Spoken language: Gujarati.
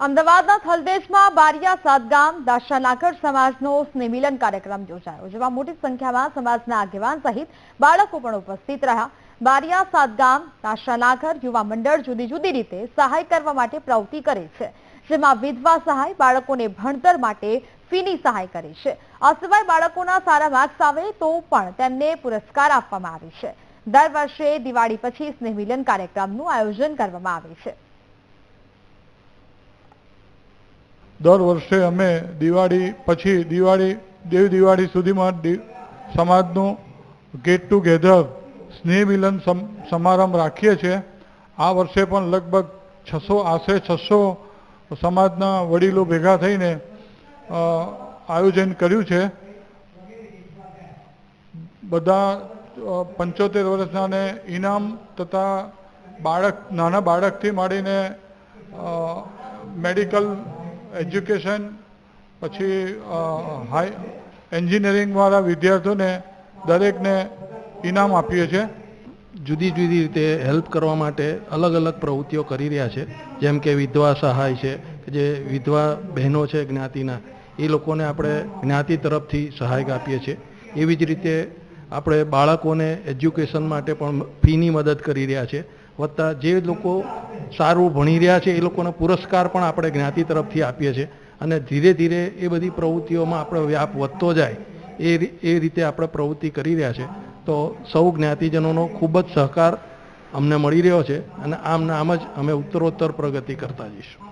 અમદાવાદના થલદેશમાં બારિયા સાતગામ દાશાનાકર સમાજનો સ્નેહમિલન કાર્યક્રમ યોજાયો, જેમાં મોટી સંખ્યામાં સમાજના આગેવાન સહિત બાળકો પણ ઉપસ્થિત રહ્યા. બારિયા સાતગામ દાશાનાકર યુવા મંડળ જુદી જુદી રીતે સહાય કરવા માટે પ્રવૃત્તિ કરે છે, જેમાં વિધવા સહાય બાળકોને ભણતર માટે ફીની સહાય કરે છે. આ સિવાય બાળકોના સારા માર્ક્સ આવે તો પણ તેમને પુરસ્કાર આપવામાં આવે છે. દર વર્ષે દિવાળી પછી સ્નેહમિલન કાર્યક્રમનું આયોજન કરવામાં આવે છે. દર વર્ષે અમે દિવાળી પછી દિવાળી, દેવ દિવાળી સુધીમાં સમાજનું ગેટ ટુગેધર સ્નેહ મિલન સમ- સમારંભ રાખીએ છીએ. આ વર્ષે પણ લગભગ છસો, આશરે છસો સમાજના વડીલો ભેગા થઈને આયોજન કર્યું છે. બધા પંચોતેર પંચોતેર વર્ષનાને ઇનામ તથા બાળક, નાના બાળકથી માંડીને મેડિકલ એજ્યુકેશન, પછી હાઈ એન્જિનિયરિંગવાળા વિદ્યાર્થીઓને દરેકને ઇનામ આપીએ છીએ. જુદી જુદી રીતે હેલ્પ કરવા માટે અલગ અલગ પ્રવૃત્તિઓ કરી રહ્યા છે. જેમ કે વિધવા સહાય છે જે વિધવા બહેનો છે, જ્ઞાતિના, એ લોકોને આપણે જ્ઞાતિ તરફથી સહાય આપીએ છીએ. એવી જ રીતે આપણે બાળકોને એજ્યુકેશન માટે પણ ફીની મદદ કરી રહ્યા છે. વત્તા જે લોકો સારું ભણી રહ્યા છે, એ લોકોને પુરસ્કાર પણ આપણે જ્ઞાતિ તરફથી આપીએ છીએ. અને ધીરે ધીરે એ બધી પ્રવૃત્તિઓમાં આપણો વ્યાપ વધતો જાય, એ એ રીતે આપણે પ્રવૃત્તિ કરી રહ્યા છે. તો સૌ જ્ઞાતિજનોનો ખૂબ જ સહકાર અમને મળી રહ્યો છે અને આમ ને આમ જ અમે ઉત્તરોત્તર પ્રગતિ કરતા જઈશું.